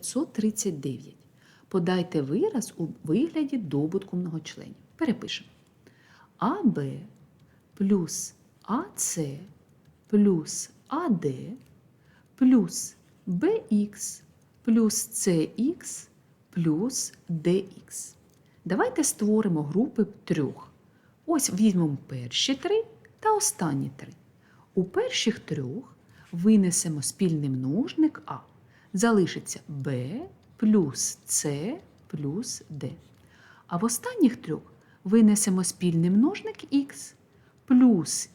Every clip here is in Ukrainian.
539. Подайте вираз у вигляді добутку многочленів. Перепишемо. АБ плюс АС плюс АД плюс BX плюс CX плюс DX. Давайте створимо групи трьох. Ось візьмемо перші три та останні три. У перших трьох винесемо спільний множник А. Залишиться b плюс c плюс d. А в останніх трьох винесемо спільний множник х. Плюс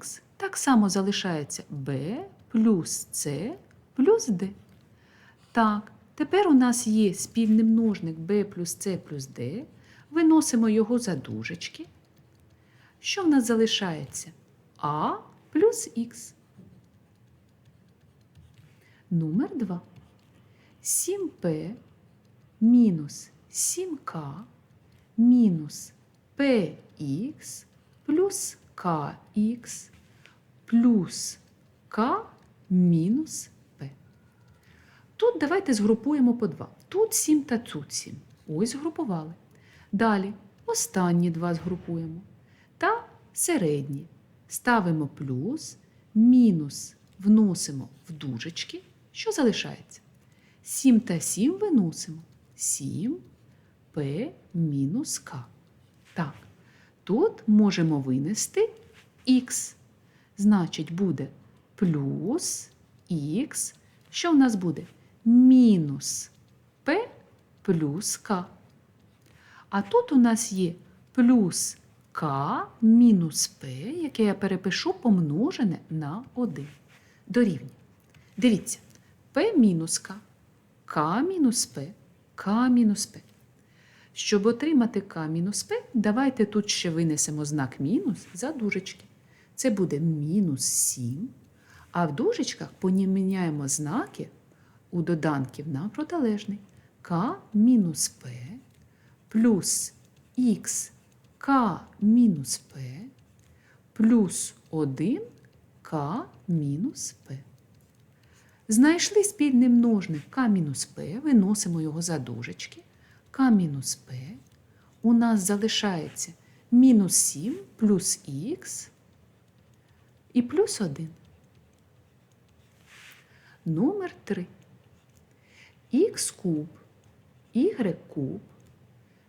х так само залишається b плюс c плюс d. Так, тепер у нас є спільний множник b плюс c плюс d. Виносимо його за дужечки. Що в нас залишається? А плюс х. Номер 2. 7p мінус 7k мінус px плюс kx плюс k мінус p. Тут давайте згрупуємо по 2. Тут 7 та тут 7. Ось згрупували. Далі останні два згрупуємо. Та середні. Ставимо плюс, мінус вносимо в дужечки. Що залишається? 7 та 7 виносимо. 7 P мінус К. Так, тут можемо винести х. Значить, буде плюс х. Що в нас буде? Мінус P плюс К. А тут у нас є плюс К мінус П, яке я перепишу помножене на 1. Дорівнює. Дивіться, P мінус К, К мінус П, К мінус П. Щоб отримати К мінус П, давайте тут ще винесемо знак мінус за дужечки. Це буде мінус 7. А в дужечках поміняємо знаки у доданків на протилежний. К мінус П плюс х К мінус П плюс 1 К мінус П. Знайшли спільний множник К мінус П, виносимо його за дужечки. К мінус П. У нас залишається мінус 7 плюс х і плюс 1. Номер 3. Х куб, y куб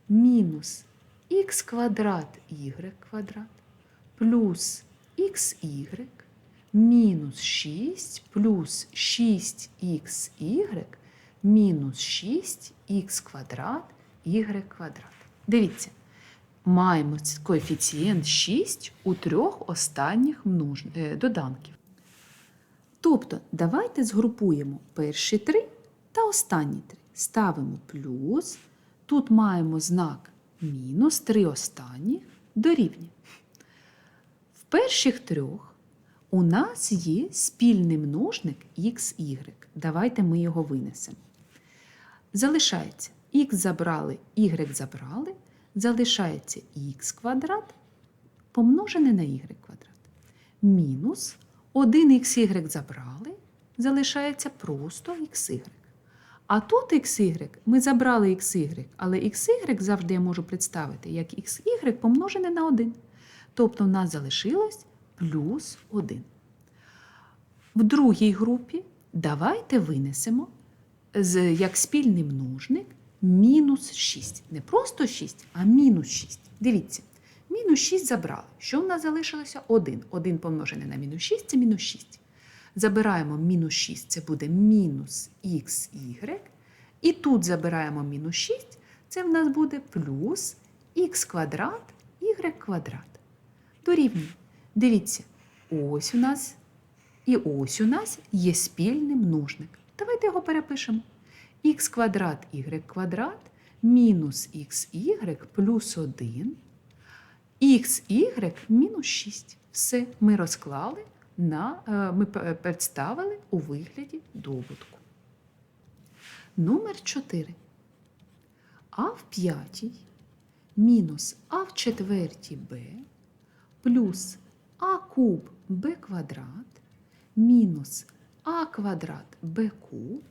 мінус х квадрат y квадрат плюс xy мінус 6 плюс 6xy мінус 6х квадрат y квадрат. Дивіться, маємо коефіцієнт 6 у трьох останніх множ... е, доданків. Тобто, давайте згрупуємо перші три та останні три. Ставимо плюс. Тут маємо знак мінус три останні дорівнює. В перших трьох у нас є спільний множник xy. Давайте ми його винесемо. Залишається х забрали, y забрали, залишається х квадрат помножене на y квадрат. Мінус 1xy забрали, залишається просто xy. А тут xy, ми забрали xy, але xy завжди я можу представити як xy помножене на 1. Тобто в нас залишилось плюс 1. В другій групі давайте винесемо як спільний множник мінус 6. Не просто 6, а мінус 6. Дивіться, мінус 6 забрали. Що в нас залишилося? 1. 1 помножене на мінус 6 це мінус 6. Забираємо мінус 6, це буде мінус xy. І тут забираємо мінус 6, це в нас буде плюс х квадрат, y квадрат. Дорівнює. Дивіться, ось у нас і ось у нас є спільний множник. Давайте його перепишемо. х квадрат y квадрат мінус xy плюс 1, xy мінус 6. Все, ми розклали, на, е, ми представили у вигляді добутку. Номер 4. А в п'ятій мінус а в четвертій b плюс а куб b квадрат мінус а квадрат b куб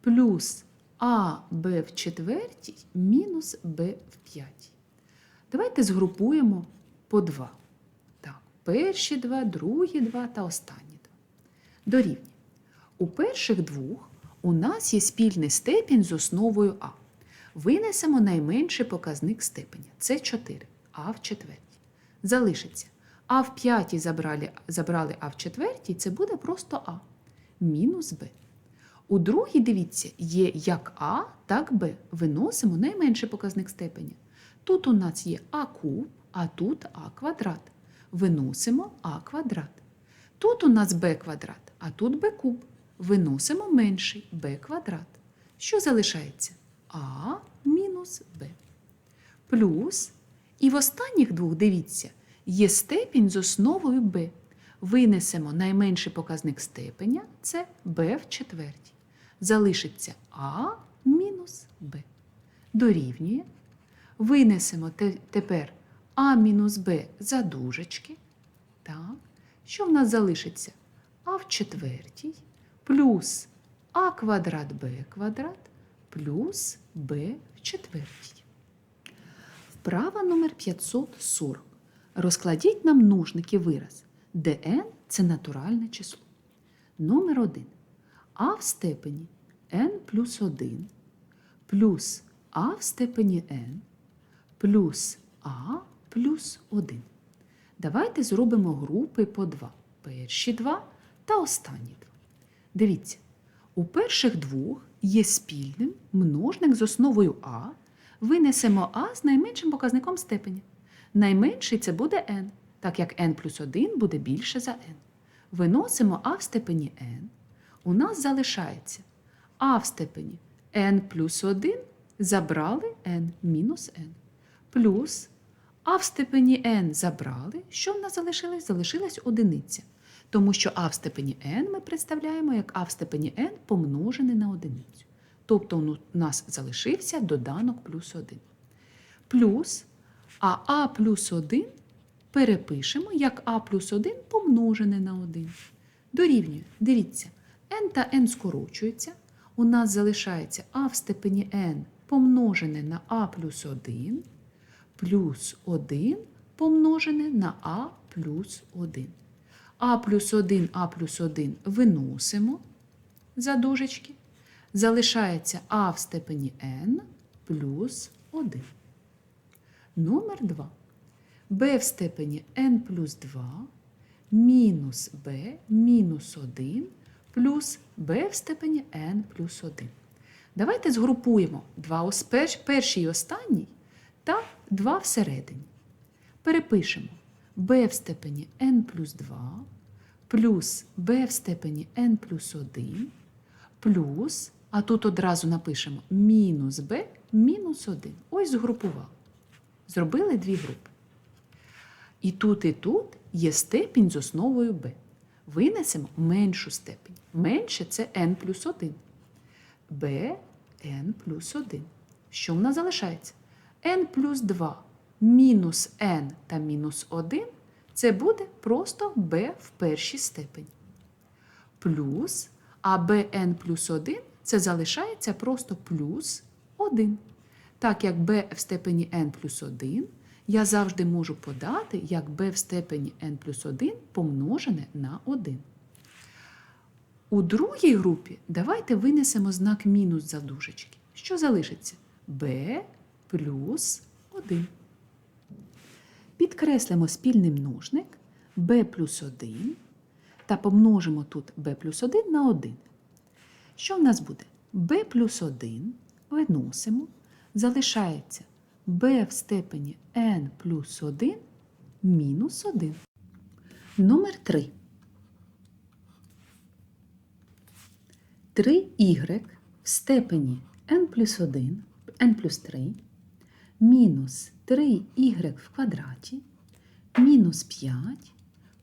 плюс аб в четвертій мінус б в п'ятій. Давайте згрупуємо по два. Так, перші два, другі два та останні два. Дорівнює. У перших двох у нас є спільний степінь з основою А. Винесемо найменший показник степеня. Це 4, А в четвертій. Залишиться. А в п'ятій забрали, забрали А в четвертій, це буде просто А. Мінус Б. У другій, дивіться, є як А, так Б. Виносимо найменший показник степеня. Тут у нас є А куб, а тут А квадрат. Виносимо А квадрат. Тут у нас Б квадрат, а тут Б куб. Виносимо менший Б квадрат. Що залишається? А мінус Б. Плюс. І в останніх двох, дивіться, є степінь з основою Б. Винесемо найменший показник степеня це Б в четвертій. Залишиться А мінус Б. Дорівнює. Винесемо те- тепер А мінус Б за дужечки. Так. Що в нас залишиться? А в четвертій плюс А квадрат Б квадрат плюс Б в четвертій. Вправа номер 540. Розкладіть на множники вираз, де n – це натуральне число. Номер 1. А в степені n плюс 1 плюс А в степені n плюс А плюс 1. Давайте зробимо групи по 2. Перші два та останні два. Дивіться, у перших двох є спільним множник з основою А. Винесемо А з найменшим показником степеня. Найменший це буде n, так як n плюс 1 буде більше за n. Виносимо А в степені n. У нас залишається А в степені n плюс 1 забрали n мінус n. Плюс а в степені n забрали. Що в нас залишилось? Залишилась одиниця. Тому що а в степені n ми представляємо як а в степені n помножене на одиницю. Тобто у нас залишився доданок плюс 1. Плюс а а плюс 1 перепишемо як а плюс 1 помножене на 1. Дорівнює, дивіться, n та n скорочуються. У нас залишається а в степені n помножене на а плюс 1 плюс 1 помножене на а плюс 1. А плюс 1, а плюс 1 виносимо за дужечки. Залишається а в степені n плюс 1. Номер 2. b в степені n плюс 2 мінус b мінус 1 плюс b в степені n плюс 1. Давайте згрупуємо два перш- перший і останній та два всередині. Перепишемо b в степені n плюс 2 плюс b в степені n плюс 1 плюс, а тут одразу напишемо мінус b мінус 1. Ось згрупували. Зробили дві групи. І тут, і тут є степінь з основою b. Винесемо меншу степінь. Менше це n плюс 1. b n плюс 1. Що в нас залишається? n плюс 2 мінус n та мінус 1 це буде просто b в першій степені. Плюс, а bn плюс 1 це залишається просто плюс 1. Так як b в степені n плюс 1, я завжди можу подати як b в степені n плюс 1 помножене на 1. У другій групі давайте винесемо знак мінус за дужечки. Що залишиться? b плюс 1. Підкреслимо спільний множник b плюс 1 та помножимо тут b плюс 1 на 1. Що в нас буде? b плюс 1 виносимо, залишається b в степені n плюс 1 мінус 1. Номер 3. 3y в степені n плюс 1, n плюс 3, мінус 3y в квадраті, мінус 5,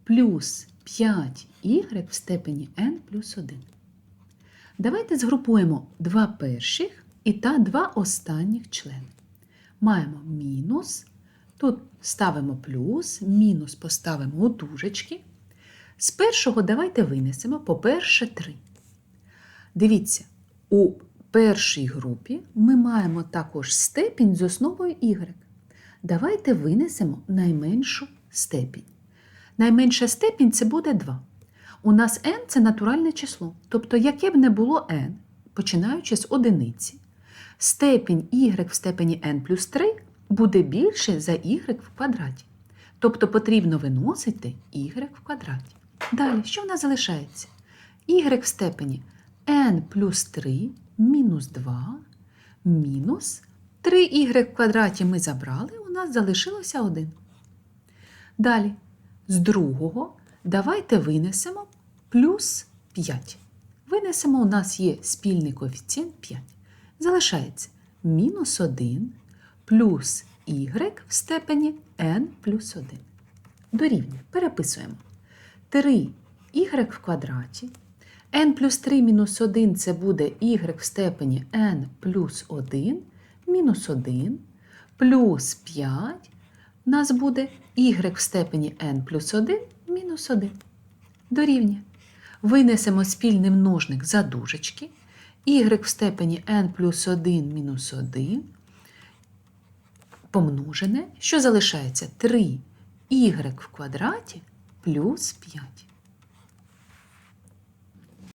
плюс 5y в степені n плюс 1. Давайте згрупуємо два перших і та два останніх члени. Маємо мінус, тут ставимо плюс, мінус поставимо у дужечки. З першого давайте винесемо, по-перше, 3. Дивіться, у першій групі ми маємо також степінь з основою y. Давайте винесемо найменшу степінь. Найменша степінь це буде 2. У нас n це натуральне число, тобто яке б не було n, починаючи з одиниці, степінь y в степені n плюс 3 буде більше за y в квадраті. Тобто потрібно виносити y в квадраті. Далі, що в нас залишається? y в степені n плюс 3 мінус 2 мінус 3y в квадраті ми забрали, у нас залишилося 1. Далі, з другого давайте винесемо плюс 5. Винесемо, у нас є спільний коефіцієнт 5. Залишається мінус 1 плюс y в степені n плюс 1. Дорівнює. Переписуємо. 3 y в квадраті. n плюс 3 мінус 1 це буде y в степені n плюс 1 мінус 1 плюс 5 у нас буде y в степені n плюс 1 мінус 1. Дорівнює. Винесемо спільний множник за дужечки. Y в степені n плюс 1 мінус 1 помножене, що залишається 3 y в квадраті плюс 5.